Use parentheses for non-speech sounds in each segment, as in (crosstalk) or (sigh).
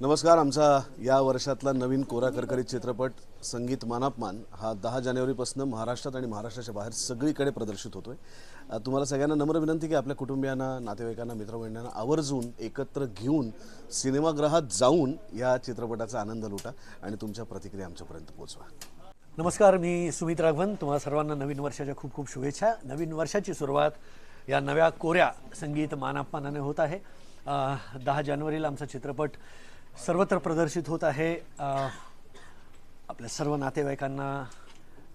नमस्कार आमचा या वर्षातला नवीन कोरा करकरीत चित्रपट संगीत मानापमान हा दहा जानेवारीपासून महाराष्ट्रात आणि महाराष्ट्राच्या बाहेर सगळीकडे प्रदर्शित होतोय. तुम्हाला सगळ्यांना नम्र विनंती की आपल्या कुटुंबियांना नातेवाईकांना मित्रमंडळांना आवर्जून एकत्र घेऊन सिनेमागृहात जाऊन या चित्रपटाचा आनंद लुटा आणि तुमच्या प्रतिक्रिया आमच्यापर्यंत पोहोचवा. नमस्कार मी सुमित राघवन. तुम्हाला सर्वांना नवीन वर्षाच्या खूप खूप शुभेच्छा. नवीन वर्षाची सुरुवात या नव्या कोऱ्या संगीत मानापमानाने होत आहे. दहा जानेवारीला आमचा चित्रपट सर्वत्र प्रदर्शित होत आहे आपल्या सर्व नातेवाईकांना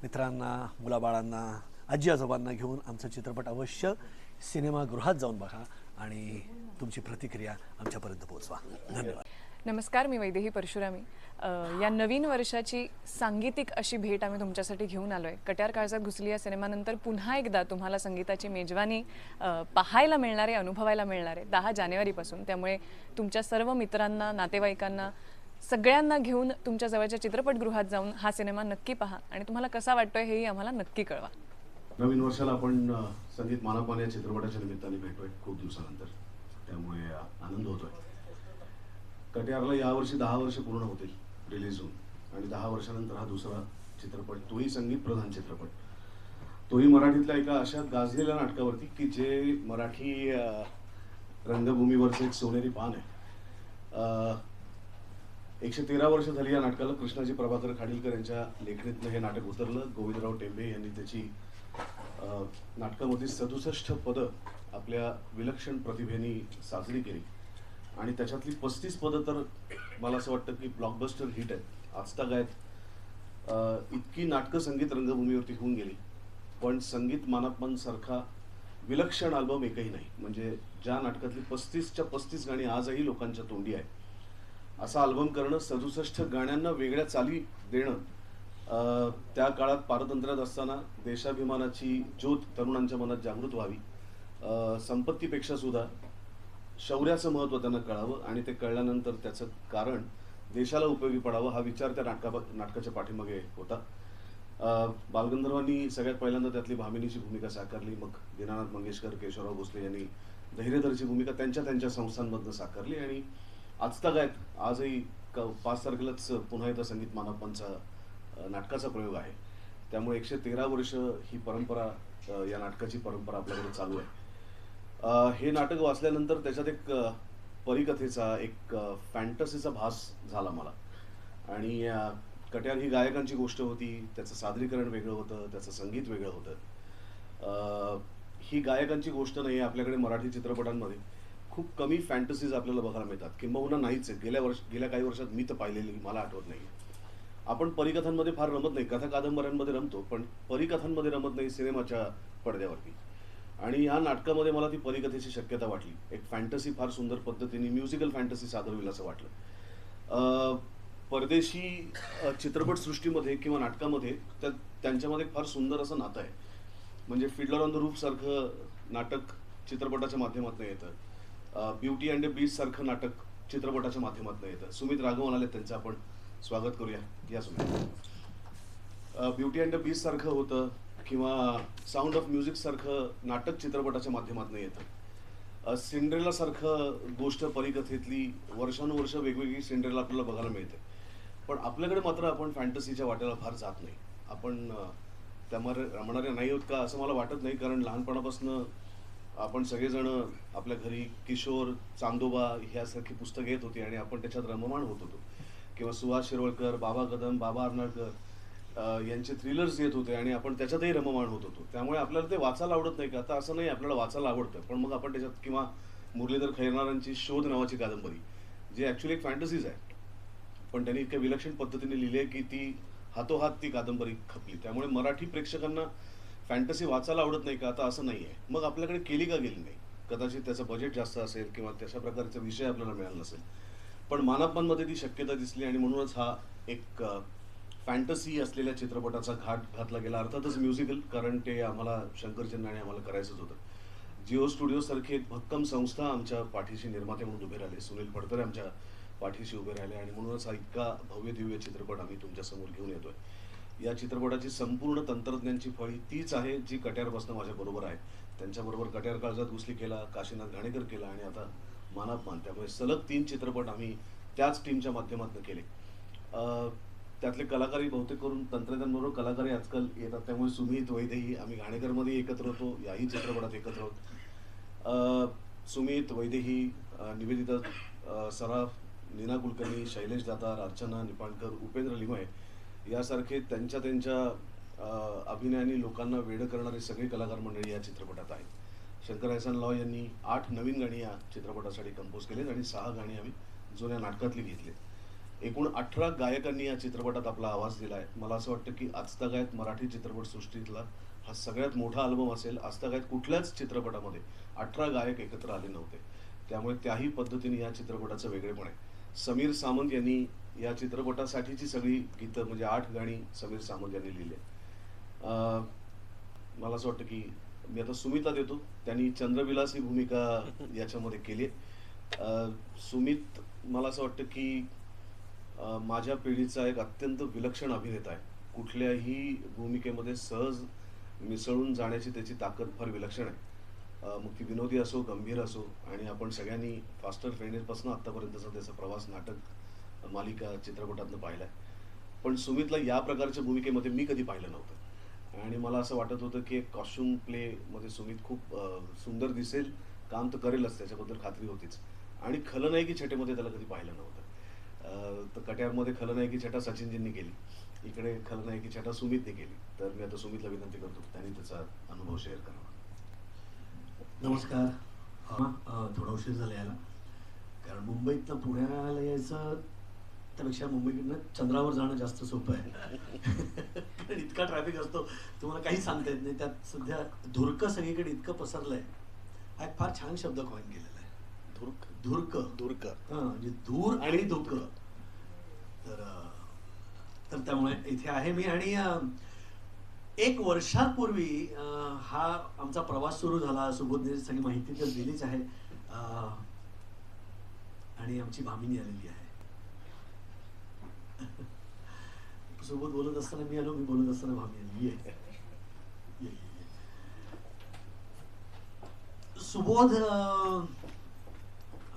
मित्रांना मुलाबाळांना आजी आजोबांना घेऊन आमचा चित्रपट अवश्य सिनेमागृहात जाऊन बघा आणि तुमची प्रतिक्रिया आमच्यापर्यंत पोहोचवा. धन्यवाद. नमस्कार मी वैदेही परशुरामी. या नवीन वर्षाची सांगीतिक अशी भेट आम्ही तुमच्यासाठी घेऊन आलो आहे कट्यार काळजात घुसली या सिनेमानंतर पुन्हा एकदा तुम्हाला संगीताची मेजवानी पाहायला मिळणार आहे अनुभवायला मिळणार आहे दहा जानेवारीपासून. त्यामुळे तुमच्या सर्व मित्रांना नातेवाईकांना सगळ्यांना घेऊन तुमच्या जवळच्या चित्रपटगृहात जाऊन हा सिनेमा नक्की पहा आणि तुम्हाला कसा वाटतोय हेही आम्हाला नक्की कळवा. नवीन वर्षाला आपण संगीत मानापमान या चित्रपटाच्या निमित्ताने भेटतोय खूप दिवसानंतर. त्यामुळे आनंद होतोय. कट्यारला यावर्षी दहा वर्ष पूर्ण होतील रिलीज होऊन. आणि दहा वर्षानंतर हा दुसरा चित्रपट तोही संगीत प्रधान चित्रपट. तोही मराठीतल्या एका अशा गाजलेल्या नाटकावरती की जे मराठी रंगभूमीवरचं एक सोनेरी पान आहे. एकशे तेरा वर्ष झाली या नाटकाला कृष्णाजी प्रभाकर खाडीलकर यांच्या लेखणीतनं हे नाटक उतरलं. गोविंदराव टेंबे यांनी त्याची अ, नाटकामधली सदुसष्ट पदं आपल्या विलक्षण प्रतिभेने साजरी केली. आणि त्याच्यातली पस्तीस पदं तर मला असं वाटतं की ब्लॉकबस्टर हिट आहेत. आजता गायत इतकी नाटकं संगीत रंगभूमीवरती होऊन गेली. पण संगीत मानापमान सारखा विलक्षण अल्बम एकही नाही. म्हणजे ज्या नाटकातली पस्तीसच्या पस्तीस गाणी आजही लोकांच्या तोंडी आहे असा अल्बम करणं सदुसष्ट गाण्यांना वेगळ्या चाली देणं त्या काळात पारतंत्र्यात असताना देशाभिमानाची ज्योत तरुणांच्या मनात जागृत व्हावी संपत्तीपेक्षा सुद्धा शौर्याचं महत्त्व त्यांना कळावं आणि ते कळल्यानंतर त्याचं कारण देशाला उपयोगी पडावं हा विचार त्या नाटका नाटकाच्या पाठीमागे होता. बालगंधर्वांनी सगळ्यात पहिल्यांदा त्यातली भामिनीची भूमिका साकारली मग दीनानाथ मंगेशकर केशवराव भोसले यांनी धैर्यधरची भूमिका त्यांच्या त्यांच्या संस्थांमधनं साकारली आणि आजतागायत आजही क पाच तारखेलाच पुन्हा एकदा संगीत मानापमानचा नाटकाचा प्रयोग आहे. त्यामुळे एकशे तेरा वर्ष ही परंपरा या नाटकाची परंपरा आपल्याकडे चालू आहे. हे नाटक वाचल्यानंतर त्याच्यात एक परिकथेचा एक फॅन्टसीचा भास झाला मला. आणि कट्यार ही गायकांची गोष्ट होती त्याचं सादरीकरण वेगळं होतं त्याचं संगीत वेगळं होतं. ही गायकांची गोष्ट नाही आहे आपल्याकडे मराठी चित्रपटांमध्ये. खूप कमी फॅन्टसीज आपल्याला बघायला मिळतात. किंबहुना नाहीच आहे. गेल्या वर्ष गेल्या काही वर्षात मी तर पाहिलेली मला आठवत नाही. आपण परिकथांमध्ये फार रमत नाही. कथा कादंबऱ्यांमध्ये रमतो पण परिकथांमध्ये रमत नाही सिनेमाच्या पडद्यावरती. आणि या नाटकामध्ये मला ती परिकथेची शक्यता वाटली. एक फॅन्टसी फार सुंदर पद्धतीने म्युझिकल फॅन्टसी सादर होईल असं वाटलं. परदेशी चित्रपटसृष्टीमध्ये किंवा नाटकामध्ये त्या त्यांच्यामध्ये फार सुंदर असं नातं आहे. म्हणजे फिडलर ऑन द रूफ सारखं नाटक चित्रपटाच्या माध्यमातून येतं. ब्युटी अँड बीच सारखं नाटक चित्रपटाच्या माध्यमातून येतं. सुमित राघव आले त्यांचं आपण स्वागत करूया. या सुमित. ब्युटी अँड बीच सारखं होतं. किंवा साऊंड ऑफ म्युझिकसारखं नाटक चित्रपटाच्या माध्यमातून येतं. सिंड्रेलासारखं गोष्ट परिकथेतली वर्षानुवर्ष वेगवेगळी सिंड्रेला आपल्याला बघायला मिळते. पण आपल्याकडे मात्र आपण फॅन्टसीच्या वाट्याला फार जात नाही. आपण त्यामध्ये रमणारे नाही होत का असं मला वाटत नाही. कारण लहानपणापासून आपण सगळेजण आपल्या घरी किशोर चांदोबा ह्यासारखी पुस्तकं येत होती आणि आपण त्याच्यात रममाण होत होतो. किंवा सुहास शिरवळकर बाबा कदम बाबा अर्नाळकर यांचे थ्रिलर्स येत होते आणि आपण त्याच्यातही रममाण होत होतो. त्यामुळे आपल्याला ते वाचायला आवडत नाही का? आता असं नाही आपल्याला वाचायला आवडतं. पण मग आपण त्याच्यात किंवा मुरलीधर खैरनारांची शोध नावाची कादंबरी जी ॲक्च्युली एक फॅन्टसीज आहे. पण त्यांनी इतक्या विलक्षण पद्धतीने लिहिली आहे की ती हातोहात ती कादंबरी खपली. त्यामुळे मराठी प्रेक्षकांना फॅन्टसी वाचायला आवडत नाही का? आता असं नाही आहे मग आपल्याकडे केली का गेली नाही? कदाचित त्याचं बजेट जास्त असेल किंवा तशा प्रकारचा विषय आपल्याला मिळाला नसेल. पण मानापमानमध्ये ती शक्यता दिसली आणि म्हणूनच हा एक फॅन्टसी असलेल्या चित्रपटाचा घाट घातला गेला. अर्थातच म्युझिकल कारण ते आम्हाला शंकरचंदाने आम्हाला करायचंच होतं. जिओ स्टुडिओसारखी एक भक्कम संस्था आमच्या पाठीशी निर्माते म्हणून उभे राहिले. सुनील फडतरे आमच्या पाठीशी उभे राहिले आणि म्हणूनच हा इतका भव्य दिव्य चित्रपट आम्ही तुमच्यासमोर घेऊन येतोय. या चित्रपटाची संपूर्ण तंत्रज्ञांची फळी तीच आहे जी कट्यारपासून माझ्या बरोबर आहे. त्यांच्याबरोबर कट्यार काळजात घुसली केला काशीनाथ घाणेकर केला आणि आता मानापमान त्यामुळे सलग तीन चित्रपट आम्ही त्याच टीमच्या माध्यमातून केले. त्यातले कलाकारही बहुतेक करून तंत्रज्ञानबरोबर कलाकारही आजकाल येतात. त्यामुळे सुमित वैदेही आम्ही घाणेकरमध्ये एकत्र होतो याही चित्रपटात एकत्र होत. सुमित वैदेही निवेदिता सराफ नीना कुलकर्णी शैलेश दातार अर्चना निपाणकर उपेंद्र लिमय यासारखे त्यांच्या त्यांच्या अभिनयाने लोकांना वेड करणारे सगळे कलाकार मंडळी या चित्रपटात आहेत. शंकर हसन लॉ यांनी आठ नवीन गाणी या चित्रपटासाठी कंपोज केले आणि सहा गाणी आम्ही जुन्या नाटकातली घेतलीत. एकूण अठरा गायकांनी या चित्रपटात आपला आवाज दिला आहे मला असं वाटतं की आजतागायत मराठी चित्रपटसृष्टीतला हा सगळ्यात मोठा अल्बम असेल. आजतागायत कुठल्याच चित्रपटामध्ये अठरा गायक एकत्र आले नव्हते. त्यामुळे त्याही पद्धतीने या चित्रपटाचं वेगळेपण आहे. समीर सामंत यांनी या चित्रपटासाठीची सगळी गीतं म्हणजे आठ गाणी समीर सामंत यांनी लिहिली मला असं वाटतं की मी आता सुमितला देतो. त्यांनी चंद्रविलास ही भूमिका याच्यामध्ये केली आहे. सुमित मला असं वाटतं की माझ्या पिढीचा एक अत्यंत विलक्षण अभिनेता आहे. कुठल्याही भूमिकेमध्ये सहज मिसळून जाण्याची त्याची ताकद फार विलक्षण आहे. मग ती विनोदी असो गंभीर असो आणि आपण सगळ्यांनी फास्टर फ्रेंडेजपासून आत्तापर्यंतचा त्याचा प्रवास नाटक मालिका चित्रपटातनं पाहिला आहे पण सुमितला या प्रकारच्या भूमिकेमध्ये मी कधी पाहिलं नव्हतं. आणि मला असं वाटत होतं की एक कॉस्ट्युम प्लेमध्ये सुमित खूप सुंदर दिसेल काम तर करेलच त्याच्याबद्दल खात्री होतीच. आणि खलनायकी छटेमध्ये त्याला कधी पाहिलं नव्हतं. तर कट्यारमध्ये खलनायकी छटा सचिनजींनी केली. इकडे खलनायकी छटा सुमितने केली. तर मी आता सुमितला विनंती करतो त्यांनी त्याचा अनुभव शेअर करावा. नमस्कार. थोडा उशीर झाला यायला कारण मुंबईतनं पुण्याला यायचं त्यापेक्षा मुंबईकडनं चंद्रावर जाणं जास्त सोपं आहे. कारण इतका ट्रॅफिक असतो तुम्हाला काही सांगता येत नाही. त्यात सध्या धुरकं सगळीकडे इतकं पसरलंय. हा एक फार छान शब्द कॉइन केलेला धुर्क. धुरक. धुर्क. म्हणजे धूर आणि धुक तर तर त्यामुळे इथे आहे मी आणि एक वर्षापूर्वी हा आमचा प्रवास सुरू झाला. सुबोधने सगळी माहिती तर दिलीच आहे. आणि आमची भामिनी आलेली आहे. सुबोध बोलत असताना मी आलो मी बोलत असताना भामी आली. ये. सुबोध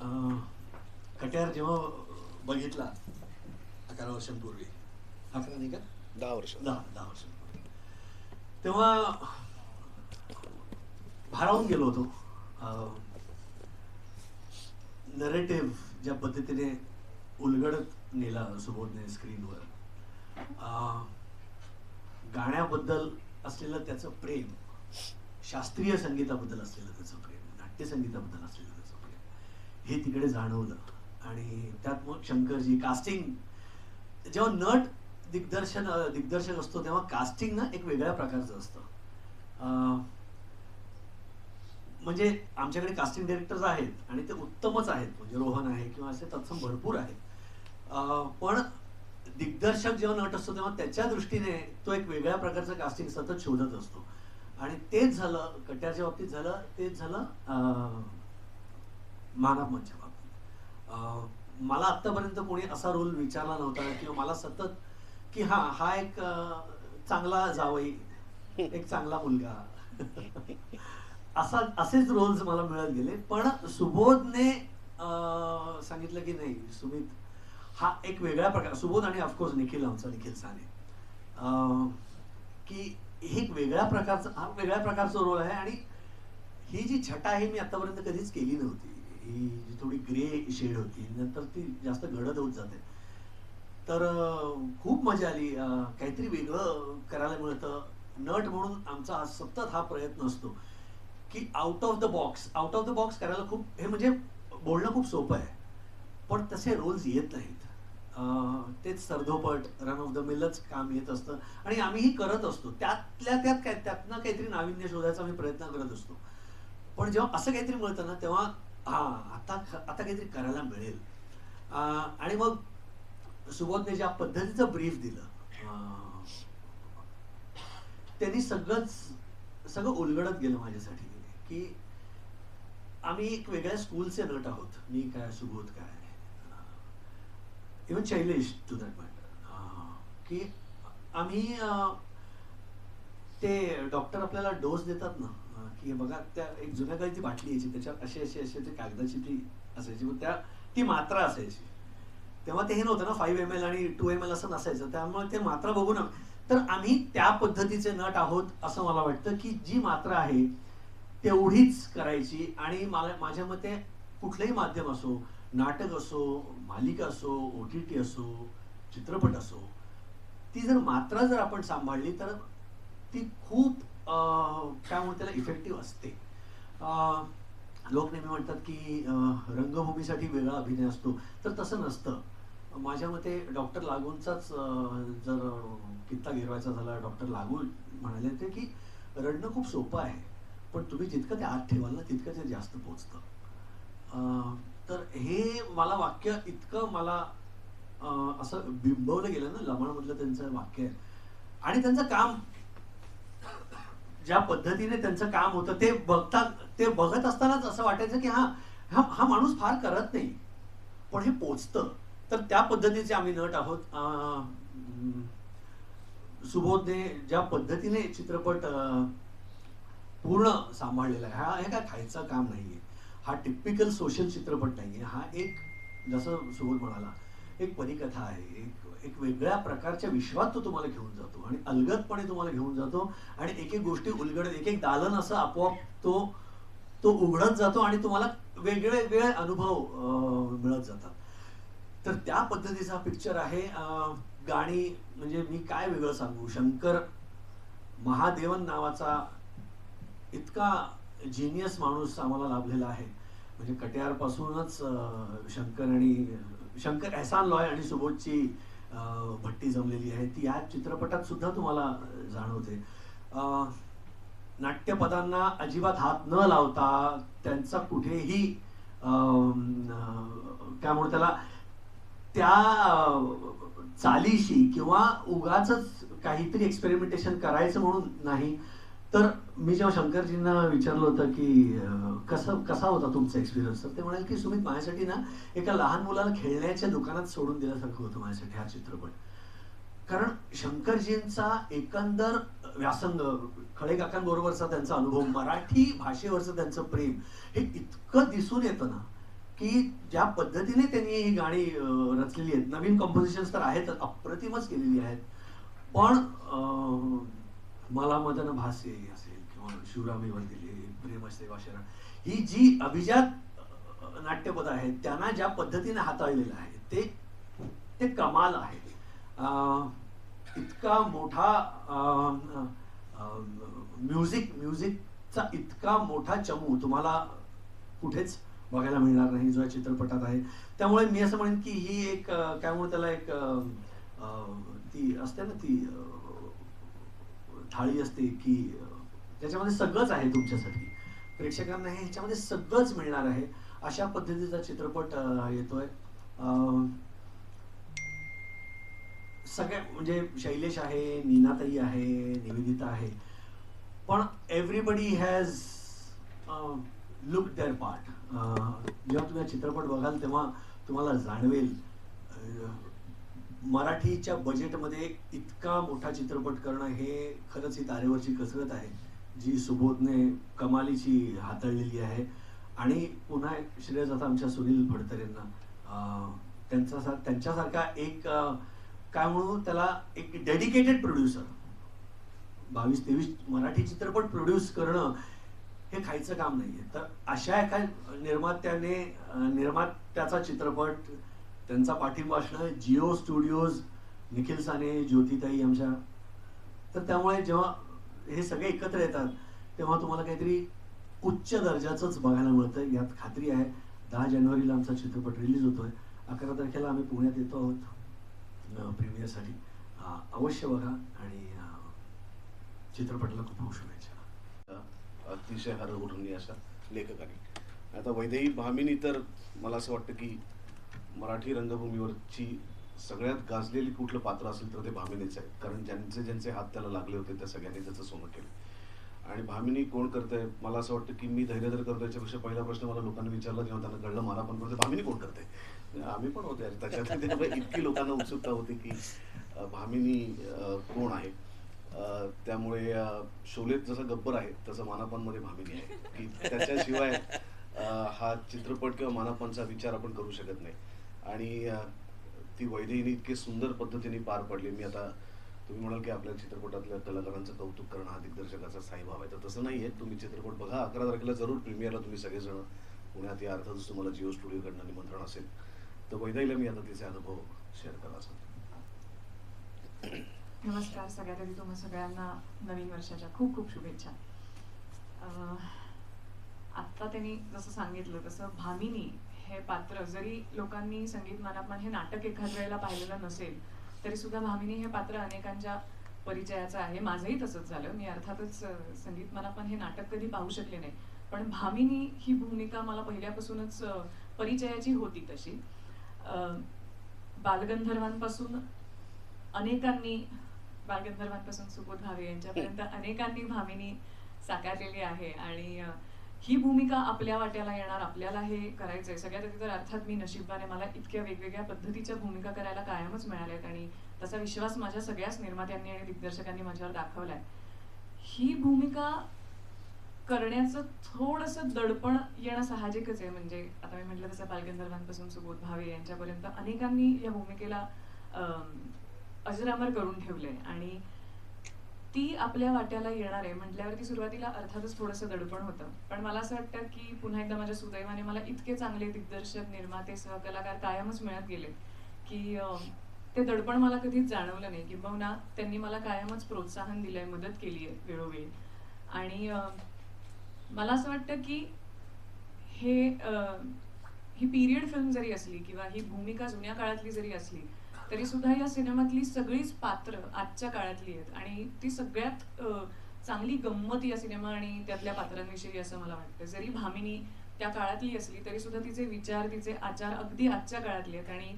कट्यार जेव्हा बघितला अकरा वर्षांपूर्वी. अकरा नाही का? दहा वर्ष. दहा दहा वर्षांपूर्वी. तेव्हा भारावून गेलो होतो. नरेटिव्ह ज्या पद्धतीने उलगडत नेला सुबोधने स्क्रीनवर अं, गाण्याबद्दल असलेलं त्याचं प्रेम शास्त्रीय संगीताबद्दल असलेलं त्याचं प्रेम नाट्यसंगीताबद्दल असलेलं हे तिकडे जाणवलं. आणि त्यात मग शंकरजी कास्टिंग जेव्हा नट दिग्दर्शन दिग्दर्शक असतो तेव्हा कास्टिंग ना एक वेगळ्या प्रकारचं असतं. म्हणजे आमच्याकडे कास्टिंग डिरेक्टर्स आहेत आणि ते उत्तमच आहेत. म्हणजे रोहन आहे किंवा असे तत्सम भरपूर आहेत. पण दिग्दर्शक जेव्हा नट असतो तेव्हा त्याच्या दृष्टीने तो एक वेगळ्या प्रकारचं कास्टिंग सतत शोधत असतो. आणि तेच झालं कट्याच्या बाबतीत झालं तेच झालं मानव मंच्या बाबतीत. मला आत्तापर्यंत कोणी असा रोल विचारला नव्हता किंवा मला सतत की हा हा एक चांगला जावई एक चांगला मुलगा. (laughs) असा असेच रोल्स मला मिळत गेले. पण सुबोधने सांगितलं की नाही सुमित हा एक वेगळ्या प्रकार सुबोध आणि ऑफकोर्स निखिल आमचा निखिल साने. की हे एक वेगळ्या प्रकारचा हा वेगळ्या प्रकारचा रोल आहे आणि ही जी छटा आहे मी आतापर्यंत कधीच केली नव्हती. ही जी थोडी ग्रे शेड होती नंतर ती जास्त गडद होत जाते. तर खूप मजा आली. काहीतरी वेगळं करायला मिळतं. नट म्हणून आमचा हा सतत हा प्रयत्न असतो की out of the box out of the box करायला खूप हे म्हणजे बोलणं खूप सोपं आहे. पण तसे रोल्स येत नाहीत. तेच सरधोपट रन ऑफ द मिलच काम येत असतं. आणि आम्हीही करत असतो. त्यातल्या त्यात काय त्यातनं काहीतरी नाविन्य शोधायचा आम्ही प्रयत्न करत असतो. पण जेव्हा असं काहीतरी मिळतं ना तेव्हा हा आता आता काहीतरी करायला मिळेल. आणि मग सुबोधने ज्या पद्धतीचं ब्रीफ दिलं त्यांनी सगळंच सगळं उलगडत गेलं माझ्यासाठी. की आम्ही एक वेगळ्या स्कूलचे नट आहोत. मी काय सुबोध काय? Even Shailesh to that point की आम्ही ते डॉक्टर आपल्याला डोस देतात ना की बघा त्या एक जुन्या काळची बाटली यायची त्याच्यात अशी अशी अशी ते कागदाची ती असायची. मग त्या ती मात्रा असायची. तेव्हा ते हे नव्हतं ना फाईव्ह एम एल आणि टू एम एल असं नसायचं. त्यामुळे ते मात्रा ना तर आम्ही त्या पद्धतीचे नट आहोत असं मला वाटतं की जी मात्रा आहे तेवढीच करायची. आणि मला माझ्या मते कुठलंही माध्यम असो नाटक असो मालिका असो ओ टी टी असो चित्रपट असो ती जर मात्रा जर आपण सांभाळली तर ती खूप काय म्हणते त्याला इफेक्टिव्ह असते. लोक नेहमी म्हणतात की रंगभूमीसाठी वेगळा अभिनय असतो. तर तसं नसतं. माझ्या मते डॉक्टर लागूंचाच जर कित्ता गिरवायचा झाला डॉक्टर लागू म्हणाले ते की रडणं खूप सोपं आहे. पण तुम्ही जितकं ते आत ठेवाल ना तितकं ते जास्त पोचतं. तर हे मला वाक्य इतकं मला असं बिंबवलं गेलं ना लमाणमधलं त्यांचं वाक्य आहे. आणि त्यांचं काम ज्या पद्धतीने त्यांचं काम होतं ते बघता ते बघत असतानाच असं वाटायचं की हा हा हा माणूस फार करत नाही. पण हे पोचतं. तर त्या पद्धतीचे आम्ही नट आहोत. सुबोधने ज्या पद्धतीने चित्रपट पूर्ण सांभाळलेला आहे हा हे काय खायचं काम नाहीये. हा टिपिकल सोशल चित्रपट नाहीये. हा एक जसं सुबोध म्हणाला एक परिकथा आहे एक एक वेगळ्या प्रकारच्या विश्वात तो तुम्हाला घेऊन जातो आणि अलगदपणे तुम्हाला घेऊन जातो आणि एक एक गोष्टी उलगडत एक एक दालन असं आपोआप तो तो उघडत जातो आणि तुम्हाला वेगळे वेगळे अनुभव मिळत जातात. तर त्या पद्धतीचा पिक्चर आहे गाणी म्हणजे मी काय वेगळं सांगू? शंकर महादेवन नावाचा इतका जिनियस माणूस आम्हाला लाभलेला आहे. म्हणजे कट्यार पासूनच शंकर आणि शंकर एहसान लॉय आणि सुबोधची भट्टी जमलेली आहे. ती या चित्रपटात सुद्धा तुम्हाला जाणवते. अं, नाट्यपदांना अजिबात हात न लावता त्यांचा कुठेही अं, काय म्हणू त्याला त्या चालीशी किंवा उगाच काहीतरी एक्सपेरिमेंटेशन करायचं म्हणून नाही. तर मी जेव्हा शंकरजींना विचारलं होतं की कसं कसा होता तुमचा एक्सपिरियन्स तर ते म्हणाले की सुमित माझ्यासाठी ना एका लहान मुलाला खेळण्याच्या दुकानात सोडून दिल्यासारखं होतं माझ्यासाठी हा चित्रपट. कारण शंकरजींचा एकंदर व्यासंग खळे काकांबरोबरचा त्यांचा अनुभव मराठी भाषेवरचं त्यांचं प्रेम हे इतकं दिसून येतं ना की ज्या पद्धतीने त्यांनी ही गाणी रचलेली आहेत. नवीन कॉम्पोजिशन्स तर आहेत अप्रतिमच केलेली आहेत. पण मला मदन भासे असेल किंवा शिवरामीवर दिले प्रेम शरण ही जी अभिजात नाट्यपद आहेत त्यांना ज्या पद्धतीने हाताळलेलं आहे ते ते कमाल आहे इतका मोठा म्युझिक म्युझिकचा इतका मोठा चमू तुम्हाला कुठेच बघायला मिळणार नाही जो या चित्रपटात आहे. त्यामुळे मी असं म्हणेन की ही एक काय म्हणू त्याला एक ती असते ना ती थाळी असते की त्याच्यामध्ये सगळंच आहे तुमच्यासाठी. प्रेक्षकांना हे ह्याच्यामध्ये सगळंच मिळणार आहे. अशा पद्धतीचा चित्रपट येतोय. सगळ्या म्हणजे शैलेश आहे नीनाताई आहे निवेदिता आहे. पण everybody has look their part जेव्हा तुम्ही चित्रपट बघाल तेव्हा तुम्हाला जाणवेल मराठीच्या बजेटमध्ये इतका मोठा चित्रपट करणं हे खरंच ही तारेवरची कसरत आहे जी सुबोधने कमालीची हाताळलेली आहे. आणि पुन्हा एक श्रेय जातं आमच्या सुनील भडतरेंना त्यांचा त्यांच्यासारखा एक काय म्हणू त्याला एक डेडिकेटेड प्रोड्युसर बावीस तेवीस मराठी चित्रपट प्रोड्यूस करणं हे खायचं काम नाही आहे तर अशा एका निर्मात्याने निर्मात्याचा चित्रपट त्यांचा पाठिंबा असणं जिओ स्टुडिओज निखिल साने ज्योतिताई आमच्या. तर त्यामुळे जेव्हा हे सगळे एकत्र येतात तेव्हा तुम्हाला काहीतरी उच्च दर्जाचंच बघायला मिळतं. यात खात्री आहे दहा जानेवारीला आमचा चित्रपट रिलीज होतोय. अकरा तारखेला आम्ही पुण्यात येतो आहोत प्रीमियरसाठी. अवश्य बघा आणि चित्रपटाला खूप खूप शुभेच्छा. अतिशय हरहुरणी अशा लेखकाने आता वैदेही भामिनी तर मला असं वाटतं की मराठी रंगभूमीवरची सगळ्यात गाजलेली कुठलं पात्र असेल तर ते भामिनीच आहे. कारण ज्यांचे ज्यांचे हात त्याला लागले होते त्या सगळ्यांनी त्याचं सोनं केलं. आणि भामिनी कोण करतंय? मला असं वाटतं की मी धैर्य धर करतो याच्यापेक्षा पहिला प्रश्न मला लोकांनी विचारला जेव्हा त्यांना कळलं मला पण करते भामिनी कोण करते आम्ही पण होते त्याच्यात त्यामुळे इतकी लोकांना उत्सुकता होती की भामिनी कोण आहे? त्यामुळे शोलेत जसं गब्बर आहे तसं मानापनमध्ये भामिनी आहे. की त्याच्याशिवाय हा चित्रपट किंवा मानापनचा विचार आपण करू शकत नाही. आणि ती वैदेहीने इतकी सुंदर पद्धतीने पार पडली. मी आता तुम्ही म्हणाल की आपल्या चित्रपटातल्या कलाकारांचं कौतुक करणं हा दिग्दर्शकाचा साई भाव आहे. तर तसं नाही आहे तुम्ही चित्रपट बघा. अकरा तारखेला जरूर प्रीमियरला तुम्ही सगळेजण पुण्यात या अर्थातच तुम्हाला जिओ स्टुडिओकडनं निमंत्रण असेल. तर वैदाईला मी आता तिचे अनुभव शेअर करा सांगतो नमस्कार सगळ्यात आधी तुम्हा सगळ्यांना नवीन वर्षाच्या खूप खूप शुभेच्छा. आत्ता त्यांनी जसं सांगितलं तसं भामिनी हे पात्र जरी लोकांनी संगीत मानापमान हे नाटक एखाद वेळेला पाहिलेलं नसेल तरी सुद्धा भामिनी हे पात्र अनेकांच्या परिचयाचं आहे. माझंही तसंच झालं. मी अर्थातच संगीत मानापमान हे नाटक कधी पाहू शकले नाही. पण भामिनी ही भूमिका मला पहिल्यापासूनच परिचयाची होती तशी. बालगंधर्वांपासून अनेकांनी बालगंधर्वांपासून सुबोध भावे यांच्यापर्यंत अनेकांनी भामिनी साकारलेली आहे. आणि ही भूमिका आपल्या वाट्याला येणार आपल्याला हे करायचंय. सगळ्यात आधी तर अर्थात मी नशिबाने मला इतक्या वेगवेगळ्या पद्धतीच्या भूमिका करायला कायमच मिळाल्यात आणि तसा विश्वास माझ्या सगळ्याच निर्मात्यांनी आणि दिग्दर्शकांनी माझ्यावर दाखवलाय. ही भूमिका करण्याचं थोडंसं दडपण येणं साहजिकच आहे. म्हणजे आता मी म्हटलं तसं बालगंधर्वांपासून सुबोध भावे यांच्यापर्यंत अनेकांनी या भूमिकेला अजरामर करून ठेवलंय. आणि ती आपल्या वाट्याला येणार आहे. म्हटल्यावरती सुरुवातीला अर्थातच थोडंसं दडपण होतं. पण मला असं वाटतं की पुन्हा एकदा माझ्या सुदैवाने मला इतके चांगले दिग्दर्शक निर्माते सहकलाकार कायमच मिळत गेले की ते दडपण मला कधीच जाणवलं नाही किंबहुना त्यांनी मला कायमच प्रोत्साहन दिलंय मदत केली आहे वेळोवेळी. आणि मला असं वाटतं की हे ही पिरियड फिल्म जरी असली किंवा ही भूमिका जुन्या काळातली जरी असली तरी सुद्धा या सिनेमातली सगळीच पात्र आजच्या काळातली आहेत. आणि ती सगळ्यात चांगली गंमत या सिनेमा आणि त्यातल्या पात्रांविषयी असं मला वाटतं. जरी भामिनी त्या काळातली असली तरी सुद्धा तिचे विचार तिचे आचार अगदी आजच्या काळातले आहेत. आणि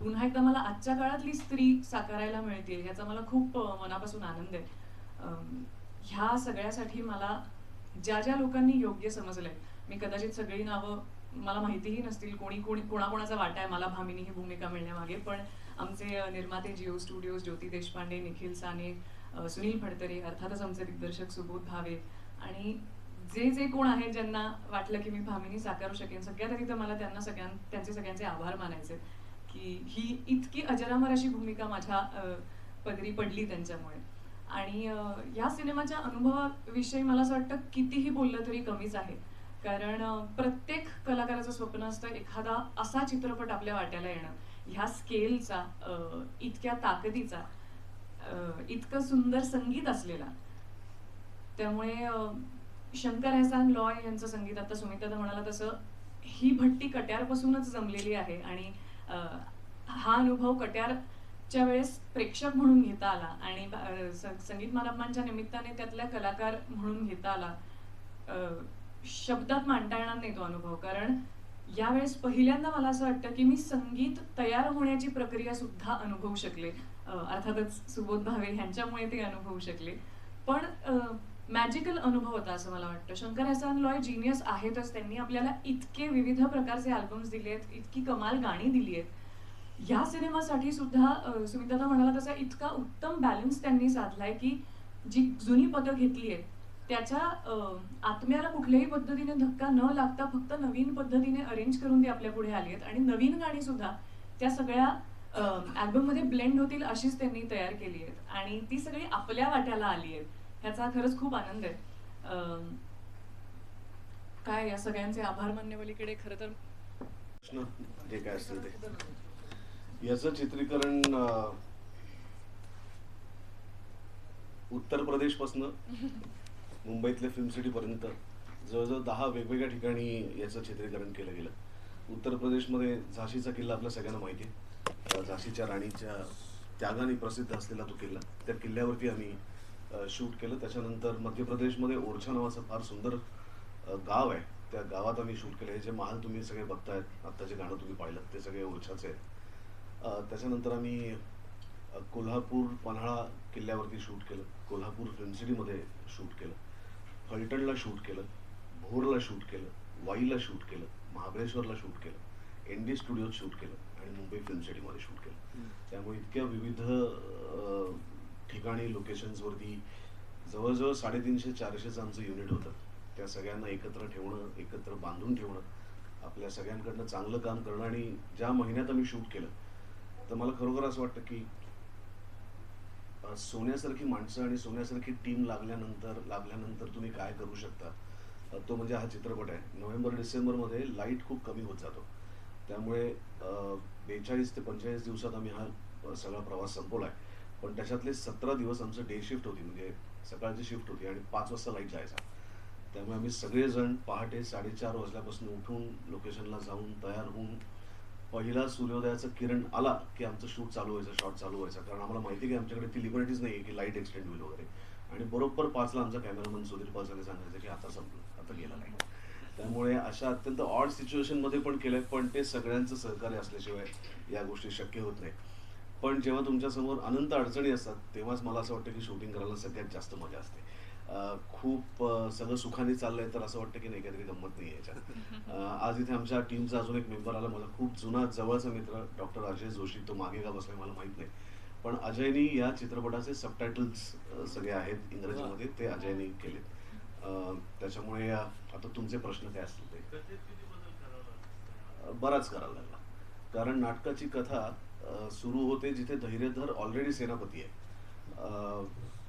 पुन्हा एकदा मला आजच्या काळातली स्त्री साकारायला मिळते ह्याचा मला खूप मनापासून आनंद आहे. ह्या सगळ्यासाठी मला ज्या ज्या लोकांनी योग्य समजलंय मी कदाचित सगळी नावं मला माहितीही नसतील कोणी कोणी कोणाकोणाचा वाटा आहे मला भामिनी ही भूमिका मिळण्यामागे पण आमचे निर्माते जिओ स्टुडिओज ज्योती देशपांडे निखिल साने सुनील फडतरे अर्थातच आमचे दिग्दर्शक सुबोध भावे आणि जे जे कोण आहेत ज्यांना वाटलं की मी भामिनी साकारू शकेन सगळ्यात आधी तर मला त्यांना सगळ्यां त्यांचे सगळ्यांचे आभार मानायचे की ही इतकी अजरामर अशी भूमिका माझ्या पदरी पडली त्यांच्यामुळे. आणि या सिनेमाच्या अनुभवाविषयी मला असं वाटतं कितीही बोललं तरी कमीच आहे. कारण प्रत्येक कलाकाराचं स्वप्न असतं एखादा असा चित्रपट आपल्या वाट्याला येणं. ह्या स्केलचा इतक्या ताकदीचा इतकं सुंदर संगीत असलेला. त्यामुळे शंकर एहसान लॉय यांचं संगीत आता सुमिता म्हणाला तसं ही भट्टी कट्यारपासूनच जमलेली आहे आणि हा अनुभव कट्यारच्या वेळेस प्रेक्षक म्हणून घेता आला आणि संगीत मानापमानच्या निमित्ताने त्यातल्या कलाकार म्हणून घेता आला. शब्दात मांडता येणार नाही तो अनुभव कारण यावेळेस पहिल्यांदा मला असं वाटतं की मी संगीत तयार होण्याची प्रक्रिया सुद्धा अनुभवू शकले. अर्थातच सुबोध भावे ह्यांच्यामुळे ते अनुभवू शकले. पण मॅजिकल अनुभव होता असं मला वाटतं. शंकर हसन लॉय जिनियस आहेतच त्यांनी. आपल्याला इतके विविध प्रकारचे अल्बम्स दिले आहेत इतकी कमाल गाणी दिली आहेत ह्या सिनेमासाठी सुद्धा अ, म्हणाला तसा इतका उत्तम बॅलन्स त्यांनी साधलाय की जी जुनी पदं घेतली आहेत त्याच्या आत्म्याला कुठल्याही पद्धतीने धक्का न लागता फक्त नवीन पद्धतीने अरेंज करून ती आपल्या पुढे आली आहेत. आणि नवीन गाणी सुद्धा त्या सगळ्या अल्बममध्ये ब्लेंड होतील अशीच त्यांनी तयार केली आहेत. आणि ती सगळी आपल्या वाट्याला आली आहेत. ह्याचा खरंच खूप आनंद आहे. काय या सगळ्यांचे आभार मान्यवलीकडे खरं तर? जे काय असतील ते. याचं चित्रीकरण उत्तर प्रदेशपासनं मुंबईतल्या फिल्म सिटीपर्यंत जवळजवळ दहा वेगवेगळ्या ठिकाणी याचं चित्रीकरण केलं गेलं. उत्तर प्रदेशमध्ये झाशीचा किल्ला आपल्या सगळ्यांना माहिती आहे. झाशीच्या राणीच्या त्यागाने प्रसिद्ध असलेला तो किल्ला. त्या किल्ल्यावरती आम्ही शूट केलं. त्याच्यानंतर मध्य प्रदेशमध्ये ओरछा नावाचं फार सुंदर गाव आहे. त्या गावात आम्ही शूट केलं. हे जे महाल तुम्ही सगळे बघतायत आत्ता जे गाणं तुम्ही पाहिलं ते सगळे ओरछाचे आहेत. त्याच्यानंतर आम्ही कोल्हापूर पन्हाळा किल्ल्यावरती शूट केलं. कोल्हापूर फिल्म सिटीमध्ये शूट केलं. फलटणला शूट केलं भोरला शूट केलं वाईला शूट केलं महाबळेश्वरला शूट केलं एन डी स्टुडिओत शूट केलं आणि मुंबई फिल्म सिटीमध्ये शूट केलं. त्यामुळे इतक्या विविध ठिकाणी लोकेशन्सवरती जवळजवळ साडेतीनशे चारशेचं आमचं युनिट होतं. त्या सगळ्यांना एकत्र ठेवणं एकत्र बांधून ठेवणं आपल्या सगळ्यांकडनं चांगलं काम करणं आणि ज्या महिन्यात आम्ही शूट केलं तर मला खरोखर असं वाटतं की सोन्यासारखी माणसं आणि सोन्यासारखी टीम लागल्यानंतर लागल्यानंतर तुम्ही काय करू शकता? तो म्हणजे हा चित्रपट आहे. नोव्हेंबर डिसेंबरमध्ये लाइट खूप कमी होत जातो. त्यामुळे बेचाळीस ते पंचेचाळीस दिवसात आम्ही हा सगळा प्रवास संपवला आहे पण त्याच्यातले सतरा दिवस आमचं डे शिफ्ट होती. म्हणजे सकाळची शिफ्ट होती आणि पाच वाजता लाइट जायचा. त्यामुळे आम्ही सगळेजण पहाटे साडेचार वाजल्यापासून उठून लोकेशनला जाऊन तयार होऊन पहिला सूर्योदयाचं किरण आला की आमचं शूट चालू व्हायचं शॉट चालू व्हायचा. कारण आम्हाला माहिती आहे की आमच्याकडे ती लिबर्टीज नाही आहे की लाइट एक्सटेंड होईल वगैरे. आणि बरोबर पाचला आमचा कॅमेरामन सुधीर पाचाने सांगायचं की आता संपलं आता गेला नाही. त्यामुळे अशा अत्यंत ऑड सिच्युएशनमध्ये पण केलंय पण ते सगळ्यांचं सहकार्य असल्याशिवाय या गोष्टी शक्य होत नाही पण जेव्हा तुमच्यासमोर अनंत अडचणी असतात तेव्हाच मला असं वाटतं की शूटिंग करायला सगळ्यात जास्त मजा असते. खूप सगळं सुखाने चाललंय तर असं वाटतं की नाही काहीतरी गंमत नाही याच्यात. (laughs) आज इथे आमच्या टीमचा अजून एक मेंबर आला माझा खूप जुना जवळचा मित्र डॉक्टर अजय जोशी तो मागे का बसलाय मला माहीत नाही. पण अजयनी या चित्रपटाचे सबटायटल्स सगळे आहेत इंग्रजीमध्ये ते अजयनी केलेत. त्याच्यामुळे आता तुमचे प्रश्न काय असतील ते. बराच करायला लागला. कारण नाटकाची कथा सुरू होते जिथे धैर्यधर ऑलरेडी सेनापती आहे.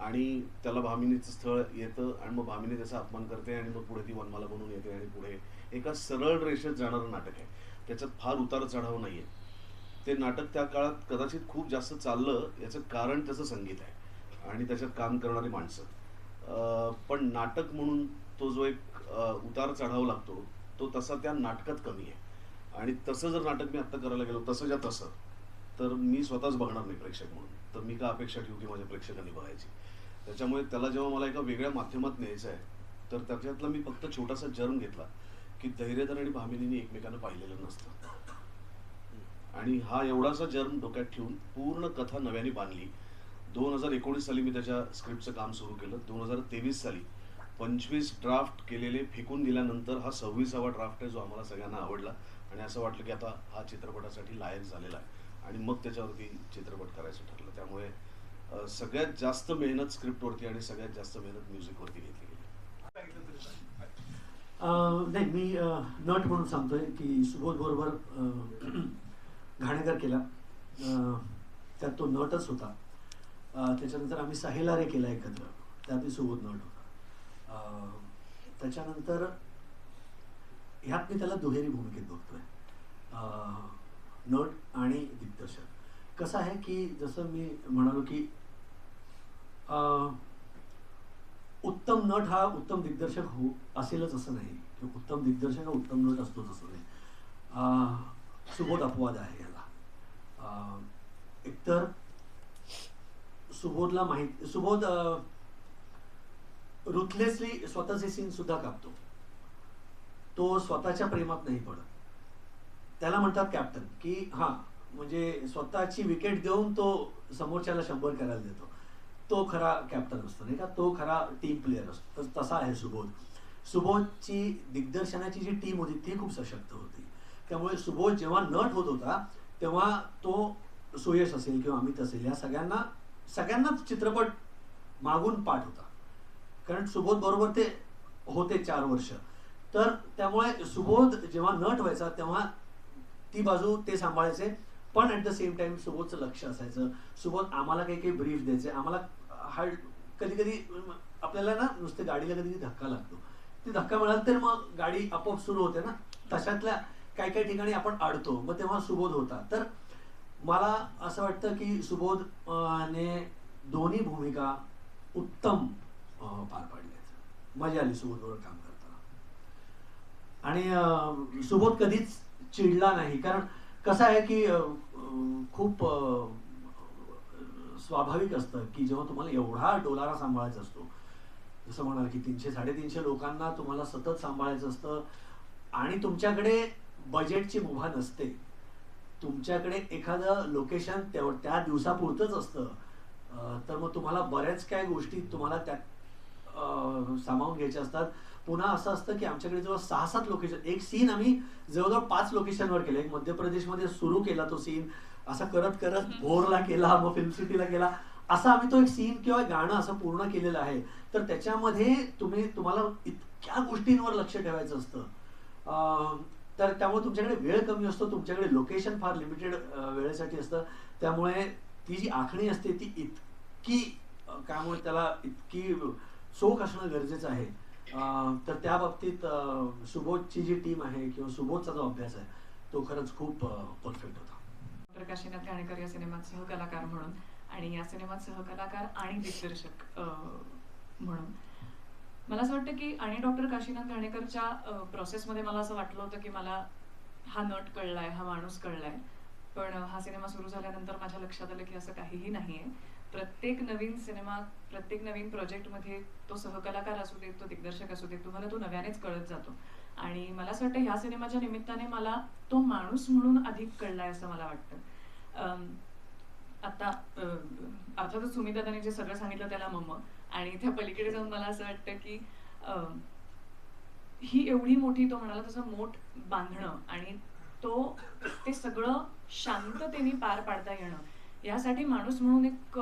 आणि त्याला भामिनीचं स्थळ येतं आणि मग भामिनी त्याचा अपमान करते आणि मग पुढे ती वनमाला बनून येते आणि पुढे एका सरळ रेषेत जाणारं नाटक आहे. त्याच्यात फार उतार चढाव नाही आहे ते नाटक त्या काळात कदाचित खूप जास्त चाललं याचं कारण त्याचं संगीत आहे आणि त्याच्यात काम करणारी माणसं. पण नाटक म्हणून तो जो एक उतार चढाव लागतो तो तसा त्या नाटकात कमी आहे. आणि तसं जर नाटक मी आत्ता करायला गेलो तसं ज्या तसं तर मी स्वतःच बघणार नाही प्रेक्षक म्हणून. तर मी का अपेक्षा ठेवू की माझ्या प्रेक्षकांनी बघायची? त्याच्यामुळे त्याला जेव्हा मला एका वेगळ्या माध्यमात न्यायचं आहे तर त्याच्यातला मी फक्त छोटासा जर्म घेतला की धैर्यधर आणि भामिनीने एकमेकांना पाहिलेलं नसतं. आणि हा एवढासा जर्म डोक्यात ठेवून पूर्ण कथा नव्याने बांधली. दोन हजार एकोणीस साली मी त्याच्या स्क्रिप्टचं काम सुरू केलं. दोन हजार तेवीस साली पंचवीस ड्राफ्ट केलेले फेकून दिल्यानंतर हा सव्वीसावा ड्राफ्ट आहे जो आम्हाला सगळ्यांना आवडला. आणि असं वाटलं की आता हा चित्रपटासाठी लायक झालेला आहे. आणि मग त्याच्यावरती चित्रपट करायचं ठरलं. त्यामुळे सगळ्यात जास्त मेहनत स्क्रिप्टवरती आणि सगळ्यात जास्त मेहनत म्युझिकवरती घेतली गेली. नाही मी नट म्हणून सांगतोय की सुबोध बरोबर (clears throat) घाणेकर केला. त्यात तो नटच होता. त्याच्यानंतर आम्ही साहेलारे केला एकत्र. त्यातही सुबोध नट होता. त्याच्यानंतर ह्यात मी त्याला दुहेरी भूमिकेत बघतोय. नट आणि दिग्दर्शक. कसं आहे की जसं मी म्हणालो की उत्तम नट हा उत्तम दिग्दर्शक हो असेलच असं नाही. किंवा उत्तम दिग्दर्शक हा उत्तम नट असतोच असं नाही. सुबोध अपवाद आहे याला. एकतर सुबोधला माहीत सुबोध रुथलेसली स्वतःचे सीन सुद्धा कापतो. तो स्वतःच्या प्रेमात नाही पडत. त्याला म्हणतात कॅप्टन की हा म्हणजे स्वतःची विकेट देऊन तो समोरच्याला शंभर करायला देतो. तो खरा कॅप्टन असतो नाही का? तो खरा टीम प्लेअर असतो. तर तसा आहे सुबोध. सुबोधची दिग्दर्शनाची जी टीम होती ती खूप सशक्त होती. त्यामुळे सुबोध जेव्हा नट होत होता तेव्हा तो सुयश असेल किंवा अमित असेल या सगळ्यांना सगळ्यांनाच चित्रपट मागून पाठ होता. कारण सुबोध बरोबर ते होते चार वर्ष. तर त्यामुळे सुबोध जेव्हा नट व्हायचा तेव्हा ती बाजू ते सांभाळायचे. पण ॲट द सेम टाइम सुबोधचं लक्ष असायचं. सुबोध आम्हाला काही काही ब्रीफ द्यायचे. आम्हाला हा कधी कधी आपल्याला ना नुसते गाडीला कधी कधी धक्का लागतो. ती धक्का मिळाला तर मग गाडी आपोआप सुरू होते ना. तशातल्या काही काही ठिकाणी आपण अडतो. मग तेव्हा सुबोध होता. तर मला असं वाटतं की सुबोध ने दोन्ही भूमिका उत्तम पार पाडल्यात. मजा आली सुबोधवर काम करताना. आणि सुबोध कधीच चिडला नाही. कारण कसं आहे की खूप स्वाभाविक असतं की जेव्हा तुम्हाला एवढा डोलारा सांभाळायचा असतो जसं म्हणाल की तीनशे साडेतीनशे लोकांना तुम्हाला सतत सांभाळायचं असतं आणि तुमच्याकडे बजेटची मुभा नसते. तुमच्याकडे एखादं लोकेशन त्या दिवसापुरतंच असतं. तर मग तुम्हाला बऱ्याच काय गोष्टी तुम्हाला त्यात सामावून घ्यायच्या असतात. पुन्हा असं असतं की आमच्याकडे जवळ सहा सात लोकेशन एक सीन आम्ही जवळजवळ पाच लोकेशनवर केलं. एक मध्य प्रदेशमध्ये सुरू केला तो सीन असं करत करत भोरला केला मग फिल्म सिटीला गेला. असा आम्ही तो एक सीन किंवा गाणं असं पूर्ण केलेलं आहे. तर त्याच्यामध्ये तुम्ही तुम्हाला इतक्या गोष्टींवर लक्ष ठेवायचं असतं. तर त्यामुळे तुमच्याकडे वेळ कमी असतो. तुमच्याकडे लोकेशन फार लिमिटेड वेळेसाठी असतं. त्यामुळे ती जी आखणी असते ती इतकी काय त्याला इतकी चोख असणं गरजेचं आहे. तर त्या बाबतीत सुबोधची जी टीम आहे किंवा सुबोधचा जो अभ्यास आहे तो खरंच खूप परफेक्ट होता. डॉक्टर काशीनाथ घाणेकर या सिनेमात सहकलाकार म्हणून आणि या सिनेमात सहकलाकार आणि दिग्दर्शक म्हणून. मला असं वाटतं की आणि डॉक्टर काशीनाथ घाणेकरच्या प्रोसेसमध्ये मला असं वाटलं होतं की मला हा नट कळलाय हा माणूस कळलाय. पण हा सिनेमा सुरू झाल्यानंतर माझ्या लक्षात आलं की असं काहीही नाहीये. प्रत्येक नवीन सिनेमा प्रत्येक नवीन प्रोजेक्टमध्ये तो सहकलाकार असू देत तो दिग्दर्शक असू देत तुम्हाला तो नव्यानेच कळत जातो. आणि मला असं वाटतं ह्या सिनेमाच्या निमित्ताने मला तो माणूस म्हणून अधिक कळलाय असं मला वाटतं. आता अर्थातच सुमिताताने जे सगळं सांगितलं त्याला मम्म आणि त्या पलीकडे जाऊन मला असं वाटतं की ही एवढी मोठी तो म्हणाला तसं मोठ बांधणं आणि तो ते सगळं शांततेने पार पाडता येणं यासाठी माणूस म्हणून एक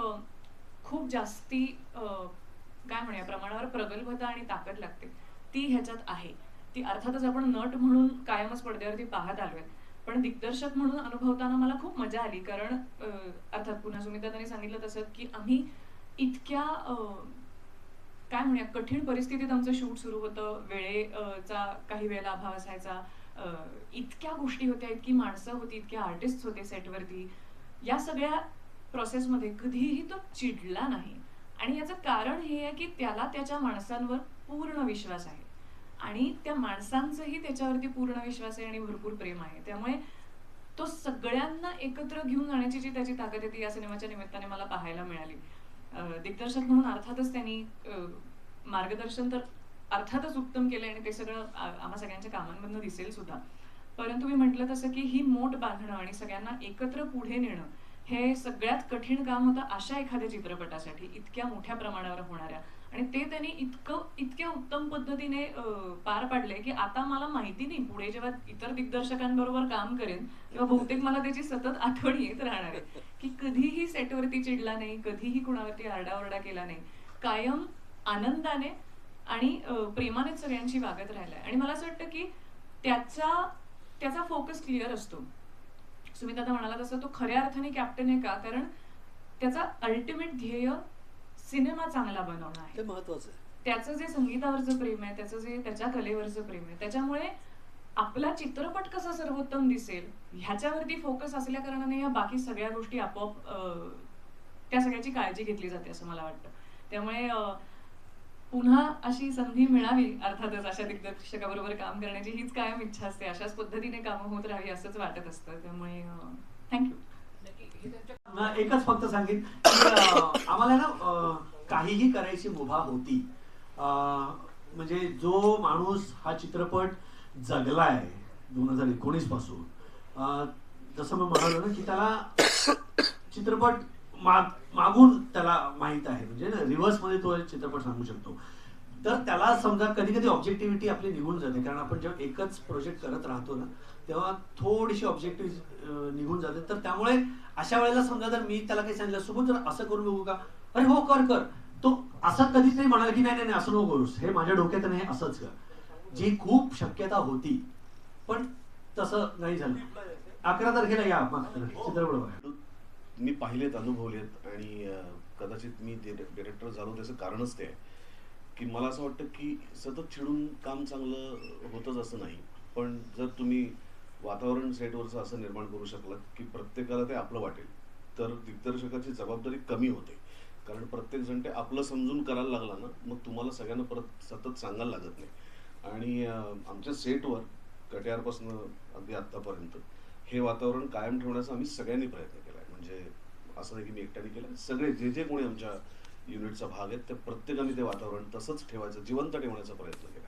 खूप जास्ती काय म्हणूया प्रमाणावर प्रगल्भता आणि ताकद लागते. ती ह्याच्यात आहे. ती अर्थातच आपण नट म्हणून कायमच पडद्यावरती पाहत आलोय. पण दिग्दर्शक म्हणून अनुभवताना मला खूप मजा आली कारण अर्थात पुन्हा सुमिता त्यांनी सांगितलं तसं की आम्ही इतक्या काय म्हणूया कठीण परिस्थितीत आमचं शूट सुरू होतं वेळेचा काही वेळेला अभाव असायचा इतक्या गोष्टी होत्या इतकी माणसं होती इतके आर्टिस्ट होते सेटवरती या सगळ्या प्रोसेसमध्ये कधीही तो चिडला नाही. आणि याचं कारण हे आहे की त्याला त्याच्या माणसांवर पूर्ण विश्वास आहे. आणि त्या माणसांचंही त्याच्यावरती पूर्ण विश्वास आहे आणि भरपूर प्रेम आहे. त्यामुळे तो सगळ्यांना एकत्र घेऊन जाण्याची जी त्याची ताकद आहे ती या सिनेमाच्या निमित्ताने मला पाहायला मिळाली. दिग्दर्शक म्हणून अर्थातच त्यांनी मार्गदर्शन तर अर्थातच उत्तम केलं आणि ते सगळं आम्हा सगळ्यांच्या कामांमधनं दिसेल सुद्धा. परंतु मी म्हटलं तसं की ही मोठ बांधणं आणि सगळ्यांना एकत्र पुढे नेणं हे सगळ्यात कठीण काम होतं अशा एखाद्या चित्रपटासाठी इतक्या मोठ्या प्रमाणावर होणाऱ्या. आणि ते त्यांनी इतकं इतक्या उत्तम पद्धतीने पार पाडले की आता मला माहिती नाही पुढे जेव्हा इतर दिग्दर्शकांबरोबर काम करेन तेव्हा बहुतेक मला त्याची सतत आठवण येत राहणार आहे. की कधीही सेटवरती चिडला नाही कधीही कुणावरती आरडाओरडा केला नाही. कायम आनंदाने आणि प्रेमाने प्रेमानेच सगळ्यांशी वागत राहिलाय. आणि मला असं वाटतं की त्याचा त्याचा फोकस क्लिअर असतो. सुमित आता म्हणाला तसं तो खऱ्या अर्थाने कॅप्टन आहे का? कारण त्याचा अल्टिमेट ध्येय सिनेमा चांगला बनवणं ते आहे महत्वाचं आहे. त्याचं जे संगीतावरचं प्रेम आहे त्याचं जे त्याच्या कलेवरचं प्रेम आहे त्याच्यामुळे आपला चित्रपट कसा सर्वोत्तम दिसेल ह्याच्यावरती फोकस असल्या कारणाने या बाकी सगळ्या गोष्टी आपोआप त्या सगळ्याची काळजी घेतली जाते असं मला वाटतं. त्यामुळे पुन्हा अशी संधी मिळावी अर्थातच अशा दिग्दर्शकाबरोबर काम करण्याची हीच कायम इच्छा असते अशाच पद्धतीने कामं होत राहावी असंच वाटत असतं. त्यामुळे थँक्यू एकच फक्त सांगेन आम्हाला ना काहीही करायची मुभा होती. म्हणजे जो माणूस हा चित्रपट जगलाय दोन हजार एकोणीसपासून जसं मी म्हणालो ना की त्याला चित्रपट माग मागून त्याला माहीत आहे. म्हणजे ना रिव्हर्समध्ये तो चित्रपट सांगू शकतो. तर त्याला समजा कधी कधी ऑब्जेक्टिव्हिटी आपली निघून जाते. कारण आपण जेव्हा एकच प्रोजेक्ट करत राहतो ना तेव्हा थोडीशी ऑब्जेक्टिव्ह निघून जाते. तर त्यामुळे अशा वेळेला समजा जर मी त्याला काही सांगितलं सुबोध जर असं करून बघू का? अरे हो कर कर. तो असं कधीच नाही म्हणाला की नाही नाही नाही, असं नको करूस. हे माझ्या डोक्यात नाही असंच कर. जी खूप शक्यता होती पण तसं नाही झालं. अकरा तारखेला या चित्रपट बघा. मी पाहिलेत अनुभवलेत आणि कदाचित मी डिरेक्टर झालो त्याचं कारणच ते आहे. की मला असं वाटतं की सतत चिडून काम चांगलं होतच असं नाही. पण जर तुम्ही वातावरण सेटवरचं असं निर्माण करू शकलात की प्रत्येकाला ते आपलं वाटेल. तर दिग्दर्शकाची जबाबदारी कमी होते. कारण प्रत्येक जण ते आपलं समजून करायला लागला ना मग तुम्हाला सगळ्यांना परत सतत सांगायला लागत नाही. आणि आमच्या सेटवर कट्यारपासून अगदी आत्तापर्यंत हे वातावरण कायम ठेवण्याचा आम्ही सगळ्यांनी प्रयत्न केला आहे म्हणजे असं नाही की मी एकट्याने केलं सगळे जे जे कोणी आमच्या युनिटचा भाग आहेत त्या प्रत्येकाने ते वातावरण तसंच ठेवायचं जिवंत ठेवण्याचा प्रयत्न केला.